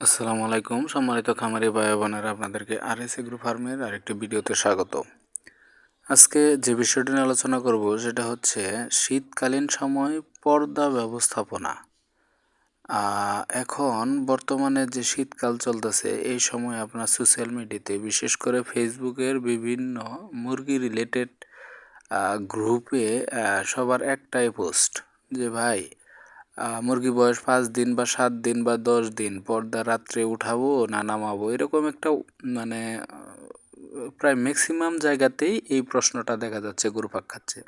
আসসালামু আলাইকুম। সম্মানিত খামারি ভাই বোনেরা আপনাদেরকে আর এস এগ্রো ফার্মের আরেকটি ভিডিওতে স্বাগত। আজকে যে বিষয়টি নিয়ে আলোচনা করব, সেটা হচ্ছে শীতকালীন সময় পর্দা ব্যবস্থাপনা। এখন বর্তমানে যে শীতকাল চলতেছে, এই সময় আপনার সোশ্যাল মিডিয়াতে বিশেষ করে ফেসবুকের বিভিন্ন মুরগি রিলেটেড গ্রুপে সবার একটাই পোস্ট যে, ভাই মুরগি বয়স পাঁচ দিন বা সাত দিন বা দশ দিন, পর্দা রাত্রে উঠাবো না নামাবো, এরকম একটা মানে প্রায় ম্যাক্সিমাম জায়গাতেই এই প্রশ্নটা দেখা যাচ্ছে, ঘুরপাক খাচ্ছে।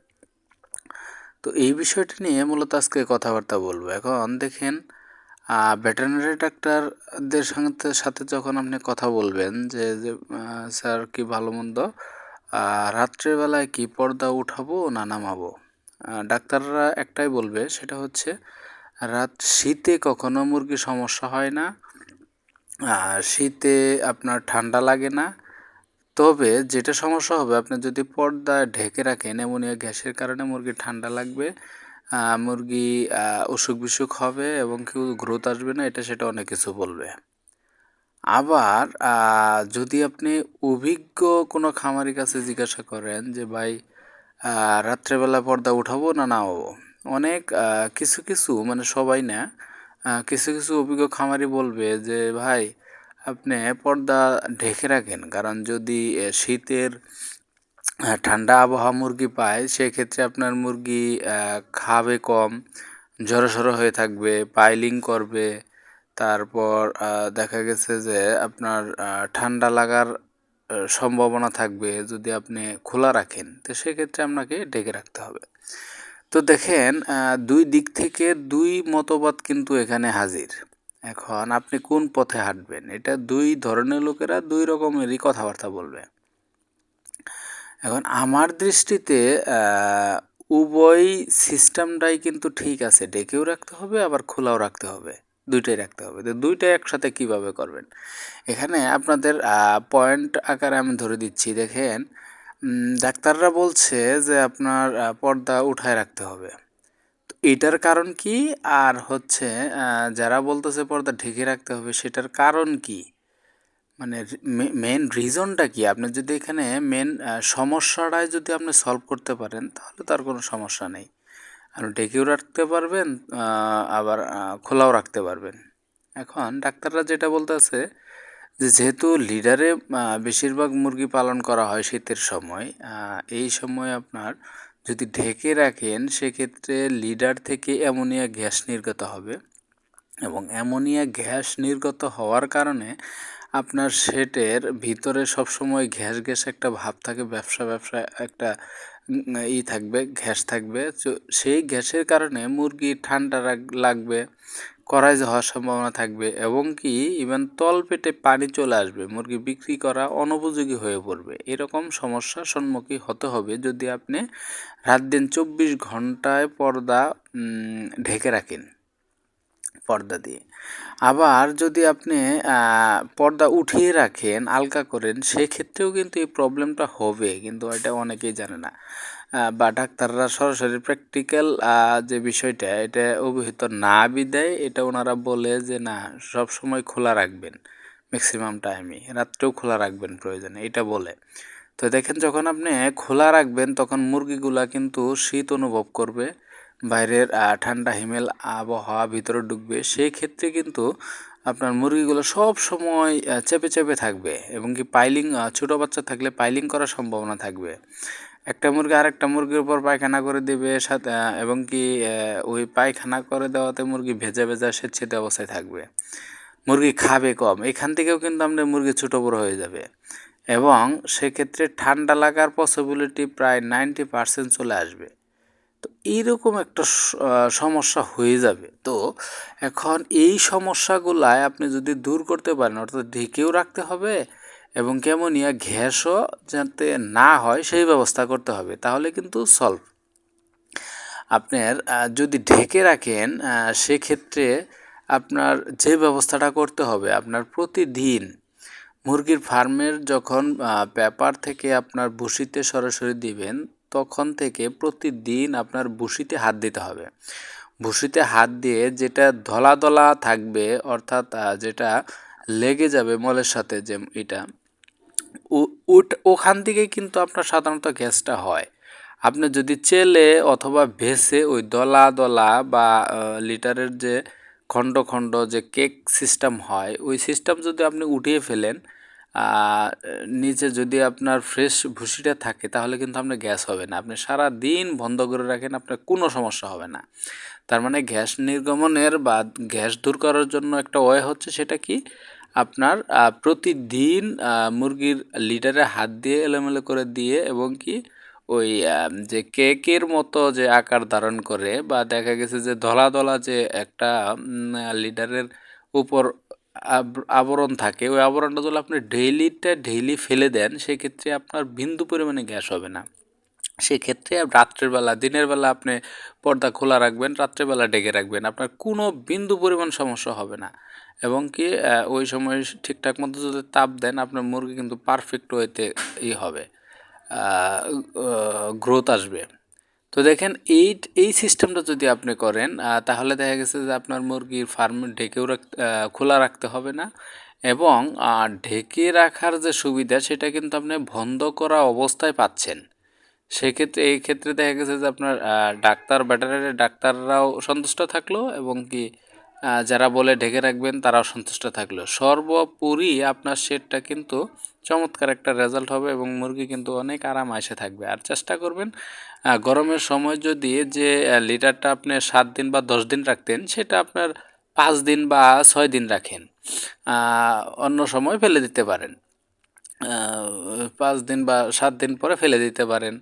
তো এই বিষয়টি নিয়ে মূলত আজকে কথাবার্তা বলব। এখন দেখেন ভেটেরিনারি ডাক্তারদের সাথে সাথে যখন আপনি কথা বলবেন যে যে স্যার কি ভালো মন্দ রাত্রেবেলায় কি পর্দা উঠাবো না নামাবো ডাক্তাররা একটাই বলবে, সেটা হচ্ছে রাত শীতে কখনো মুরগি সমস্যা হয় না। শীতে আপনার ঠান্ডা লাগে না। তবে যেটা সমস্যা হবে, আপনি যদি পর্দা ঢেকে রাখেন, অ্যামোনিয়া গ্যাসের কারণে মুরগি ঠান্ডা লাগবে। মুরগি অসুখ বিসুখ হবে এবং কেউ গ্রোথ আসবে না, এটা সেটা অনেক কিছু বলবে। আবার যদি আপনি অভিজ্ঞ কোনো খামারি কাছে জিজ্ঞাসা করেন যে, ভাই রাত্রেবেলা পর্দা উঠাবো না নামাবো? অনেক কিছু কিছু মানে সবাই না কিছু কিছু অভিজ্ঞ খামারি বলবে যে, ভাই, আপনি পর্দা ঢেকে রাখেন। কারণ যদি শীতের ঠান্ডা আবহাওয়া মুরগি পায়, সেক্ষেত্রে আপনার মুরগি খাবে কম জড়ো হয়ে থাকবে, পাইলিং করবে। তারপর দেখা গেছে যে, আপনার ঠান্ডা লাগার সম্ভাবনা থাকবে যদি আপনি খোলা রাখেন। তো সেক্ষেত্রে আপনাকে ডেকে রাখতে হবে। তো দেখেন দুই দিক থেকে দুই মতবাদ কিন্তু এখানে হাজির। এখন আপনি কোন পথে হাঁটবেন? এটা দুই ধরনের লোকেরা দুই রকমেরই কথাবার্তা বলবে। এখন আমার দৃষ্টিতে উভয় সিস্টেমটাই কিন্তু ঠিক আছে। ডেকেও রাখতে হবে, আবার খোলাও রাখতে হবে। দুইটাই রাখতে হবে। তো দুইটাই একসাথে কীভাবে করবেন? এখানে আপনাদের পয়েন্ট আকারে আমি ধরে দিচ্ছি। দেখেন ডাক্তাররা বলছে যে আপনার পর্দা উঠায় রাখতে হবে। তো এটার কারণ কি? আর হচ্ছে যারা বলতেছে পর্দা ঢেকে রাখতে হবে, সেটার কারণ কি? মানে মেন রিজনটা কি? আপনি যদি এখানে মেন সমস্যাটাই যদি আপনি সলভ করতে পারেন, তাহলে তার কোনো সমস্যা নেই। আপনি ঢেকেও রাখতে পারবেন আবার খোলাও রাখতে পারবেন। এখন ডাক্তাররা যেটা বলতেছে যেহেতু লিডারে বেশিরভাগ মুরগি পালন করা হয় শীতের সময় এই সময় আপনার যদি ঢেকে রাখেন, সেক্ষেত্রে লিডার থেকে অ্যামোনিয়া গ্যাস নির্গত হবে এবং অ্যামোনিয়া গ্যাস নির্গত হওয়ার কারণে আপনার শেটের ভিতরে সবসময় ঘ্যাস গ্যাস একটা ভাব থাকে, ব্যবসা ব্যবসা একটা ই থাকবে, গ্যাস থাকবে। সেই গ্যাসের কারণে মুরগি ঠান্ডা লাগবে। করাই হওয়ার সম্ভাবনা থাকবে এবং কি ইভেন তল পেটে পানি চলে আসবে, মুরগি বিক্রি করা অনুপযোগী হয়ে পড়বে। এরকম সমস্যার সম্মুখীন হতে হবে যদি আপনি রাত দিন চব্বিশ ঘন্টায় পর্দা ঢেকে রাখেন, পর্দা দিয়ে। আবার যদি আপনি পর্দা উঠিয়ে রাখেন আলগা করেন, সেক্ষেত্রেও কিন্তু এই প্রবলেমটা হবে, কিন্তু এটা অনেকেই জানে না। বা ডাক্তাররা সরাসরি প্র্যাকটিক্যাল যে বিষয়টা, এটা অভিহিত না বিদায়, এটা ওনারা বলে যে, না, সব সময় খোলা রাখবেন ম্যাক্সিমাম টাইমই রাত্রেও খোলা রাখবেন প্রয়োজনে। এটা বলে। তো দেখেন, যখন আপনি খোলা রাখবেন, তখন মুরগিগুলা কিন্তু শীত অনুভব করবে, বাইরের ঠান্ডা হিমেল আবহাওয়া ভিতরে ঢুকবে। সেই ক্ষেত্রে কিন্তু আপনার মুরগিগুলো সব সময় চেপে চেপে থাকবে এবং কি পাইলিং ছোটো বাচ্চা থাকলে পাইলিং করার সম্ভাবনা থাকবে। একটা মুরগি আরেকটা মুরগির উপর পায়খানা করে দেবে, সাথে এবং কি ওই পায়খানা করে দেওয়াতে মুরগি ভেজা ভেজা স্বেচ্ছিত অবস্থায় থাকবে। মুরগি খাবে কম। এখান থেকেও কিন্তু আমাদের মুরগি ছোটো বড়ো হয়ে যাবে। এবং সেক্ষেত্রে ঠান্ডা লাগার পসিবিলিটি প্রায় নাইনটি পার্সেন্ট চলে আসবে। তো এইরকম একটা সমস্যা হয়ে যাবে। তো এখন এই সমস্যাগুলায় আপনি যদি দূর করতে পারেন, অর্থাৎ ঢেকেও রাখতে হবে এবং কেমনিয়া গ্যাসও যাতে না হয়, সেই ব্যবস্থা করতে হবে। তাহলে কিন্তু সলভ আপনার যদি ঢেকে রাখেন সেক্ষেত্রে আপনার যে ব্যবস্থাটা করতে হবে, আপনার প্রতিদিন মুরগির ফার্মের যখন পেপার থেকে আপনার ভুসিতে সরাসরি দিবেন, তখন থেকে প্রতিদিন আপনার ভুসিতে হাত দিতে হবে। ভুসিতে হাত দিয়ে যেটা ধলা ধলা থাকবে, অর্থাৎ যেটা লেগে যাবে মলের সাথে যে এটা ওখান থেকে কিন্তু আপনার সাধারণত গ্যাসটা হয়। আপনি যদি চেলে অথবা ভেসে ওই দলা দলা বা লিটারের যে খণ্ড খণ্ড যে কেক সিস্টেম হয়, ওই সিস্টেম যদি আপনি উঠিয়ে ফেলেন নিচে যদি আপনার ফ্রেশ ভুসিটা থাকে, তাহলে কিন্তু আপনার গ্যাস হবে না। আপনি সারা দিন বন্ধ করে রাখেন, আপনার কোনো সমস্যা হবে না। তার মানে গ্যাস নির্গমনের বা গ্যাস দূর করার জন্য একটা ওয়ে হচ্ছে সেটা কি? আপনার প্রতিদিন মুরগির লিডারে হাত দিয়ে এলোমেলো করে দিয়ে এবং কি ওই যে কেকের মতো যে আকার ধারণ করে বা দেখা গেছে যে ধলা ধলা যে একটা লিডারের উপর আবরণ থাকে, ওই আবরণটা যদি আপনি ডেইলিটা ডেইলি ফেলে দেন, সেক্ষেত্রে আপনার বিন্দু পরিমাণে গ্যাস হবে না। সেক্ষেত্রে রাত্রের বেলা দিনের বেলা আপনি পর্দা খোলা রাখবেন রাত্রেবেলা ডেকে রাখবেন। আপনার কোনো বিন্দু পরিমাণ সমস্যা হবে না। এবং কি ওই সময় ঠিকঠাক মতো যদি তাপ দেন আপনার মুরগি কিন্তু পারফেক্ট ওয়েতে ই হবে। গ্রোথ আসবে। তো দেখেন এই এই সিস্টেমটা যদি আপনি করেন তাহলে দেখা গেছে যে আপনার মুরগির ফার্ম ঢেকেও আহ, খোলা রাখতে হবে না। এবং ঢেকে রাখার যে সুবিধা সেটা কিন্তু আপনি বন্ধ করা অবস্থায় পাচ্ছেন। সেক্ষেত্রে, এই ক্ষেত্রে দেখা গেছে যে আপনার ডাক্তার ভেটারিনারি ডাক্তাররাও সন্তুষ্ট থাকল এবং কি যারা বলে ঢেকে রাখবেন তারাও সন্তুষ্ট থাকল। সর্বোপরি আপনার শেডটা কিন্তু চমৎকার একটা রেজাল্ট হবে এবং মুরগি কিন্তু অনেক আরাম এসে থাকবে। আর চেষ্টা করবেন গরমের সময় যদি যে লিটারটা আপনি সাত দিন বা দশ দিন রাখতেন, সেটা আপনার পাঁচ দিন বা ছয় দিন রাখেন। অন্য সময় ফেলে দিতে পারেন। পাঁচ দিন বা সাত দিন পরে ফেলে দিতে পারেন।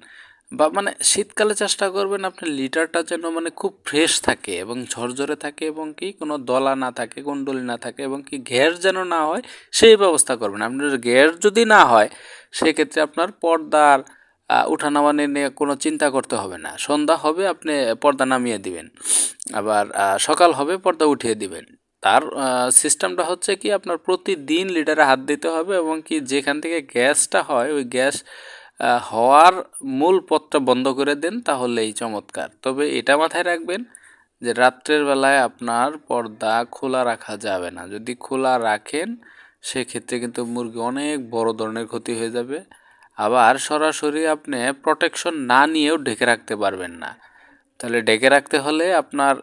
বা মানে শীতকালে চেষ্টা করবেন আপনার লিটারটা যেন মানে খুব ফ্রেশ থাকে এবং ঝরঝরে থাকে এবং কি কোনো দলা না থাকে কুণ্ডলি না থাকে এবং কি গ্যাস যেন না হয় সেই ব্যবস্থা করবেন। আপনার গ্যাস যদি না হয় সেক্ষেত্রে আপনার পর্দার আহ, উঠানামা নিয়ে কোনো চিন্তা করতে হবে না। সন্ধ্যা হবে আপনি পর্দা নামিয়ে দিবেন। আবার সকাল হবে পর্দা উঠিয়ে দিবেন। তার সিস্টেমটা হচ্ছে কি আপনার প্রতিদিন লিটারে হাত দিতে হবে এবং কি যেখান থেকে গ্যাসটা হয়, ওই গ্যাস হওয়ার মূল পথটা বন্ধ করে দেন তাহলেই চমৎকার। তবে এটা মাথায় রাখবেন যে রাত্রের বেলায় আপনার পর্দা খোলা রাখা যাবে না। যদি খোলা রাখেন, সেক্ষেত্রে কিন্তু মুরগি অনেক বড় ধরনের ক্ষতি হয়ে যাবে। আবার সরাসরি আপনি প্রোটেকশন না নিয়েও ঢেকে রাখতে পারবেন না। তাহলে ডেকে রাখতে হলে আপনার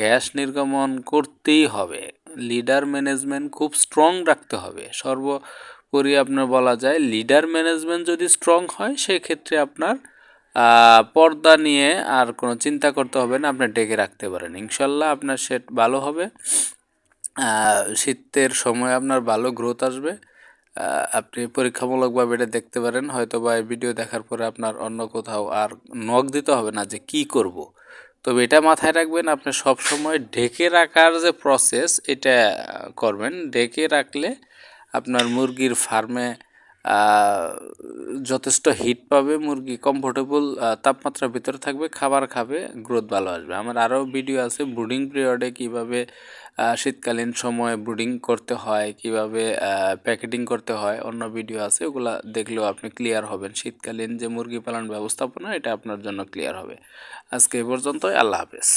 গ্যাস নির্গমন করতেই হবে। লিডার ম্যানেজমেন্ট খুব স্ট্রং রাখতে হবে। সর্বোপরি আপনার বলা যায়, লিডার ম্যানেজমেন্ট যদি স্ট্রং হয়, সেক্ষেত্রে আপনার পর্দা নিয়ে আর কোনো চিন্তা করতে হবে না, আপনি ডেকে রাখতে পারেন। ইনশাল্লাহ আপনার সেট ভালো হবে। শীতের সময় আপনার ভালো গ্রোথ আসবে। আপনি পরীক্ষামূলকভাবে এটা দেখতে পারেন হয়তো বা এই ভিডিও দেখার পরে আপনার অন্য কোথাও আর নখ দিতে হবে না যে কি করব। তবে এটা মাথায় রাখবেন, আপনি সবসময় ঢেকে রাখার যে প্রসেস এটা করবেন ঢেকে রাখলে আপনার মুরগির ফার্মে যথেষ্ট হিট পাবে, মুরগি কমফোর্টেবল তাপমাত্রার ভিতরে থাকবে, খাবার খাবে গ্রোথ ভালো আসবে। আমার আরও ভিডিও আছে ব্রুডিং পিরিয়ডে কীভাবে শীতকালীন সময়ে ব্রুডিং করতে হয়, কীভাবে প্যাকেটিং করতে হয়, অন্য ভিডিও আছে, ওগুলা দেখলেও আপনি ক্লিয়ার হবেন। শীতকালীন যে মুরগি পালন ব্যবস্থাপনা, এটা আপনার জন্য ক্লিয়ার হবে। আজকে এই পর্যন্তই, আল্লাহ হাফেজ।